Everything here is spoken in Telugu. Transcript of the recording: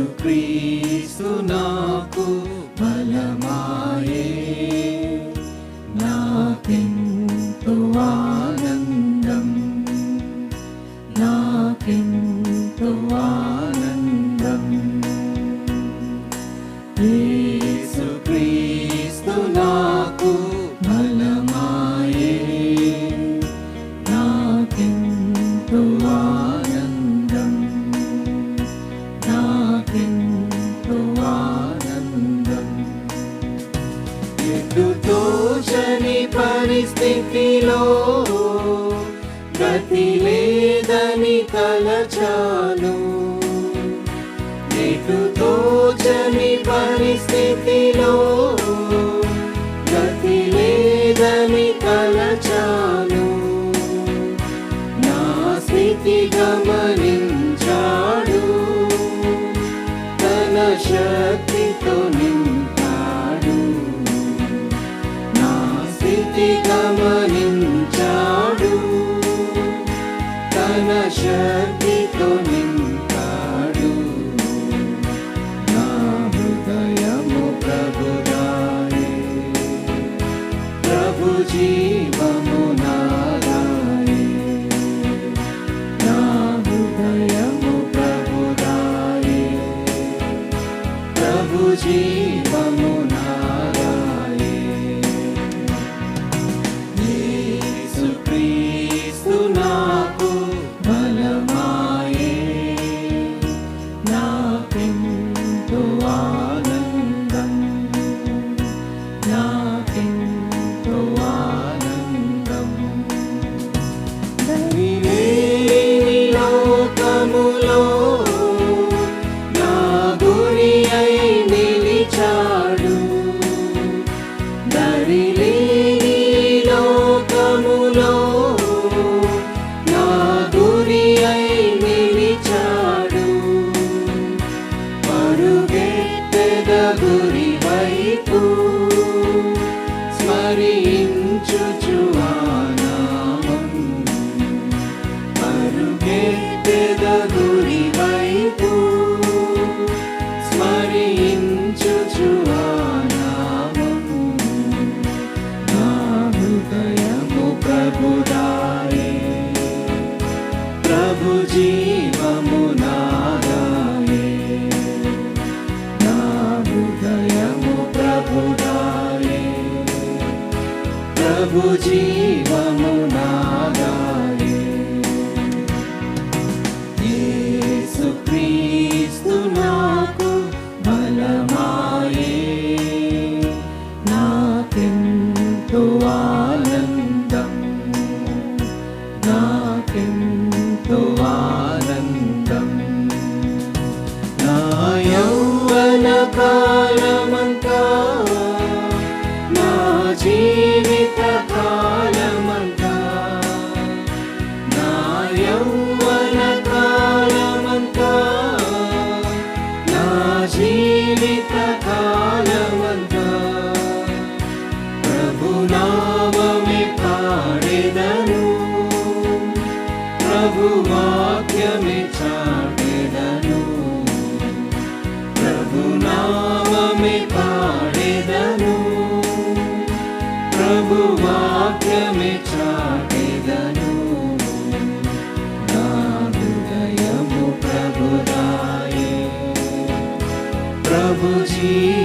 యేసుక్రీస్తు నాకు బలమాయే. నాకెంతో ఆనందం. నాకెంతో గతిలో గతి లేదని తలచాను. ఎటు తోచని పరిస్థితిలో గతి లేదని తలచాను. నా స్థితి గమనించాడు తన శక్తితో నింపాడు స్థితి గమనించాడు. తన శక్తితో నింపాడు నా హృదయము ప్రభుదాయే ప్రభు జీవము నాదాయే నా హృదయము ప్రభుదాయే ప్రభు జీవ నాకెంతో స్మరించుచు ఆనామం పరుగెత్తెద ప్రభు జీవము నాదాయే యేసుక్రీస్తు నాకు బలమాయే. నాకెంతో ఆనందం. నాకెంతో ఆనందం. నా యౌవన కాలమంతా నామమే పాడెదను. ప్రభు వాక్యమే చాటెదను. నా హృదయము ప్రభుదాయే ప్రభు జీవము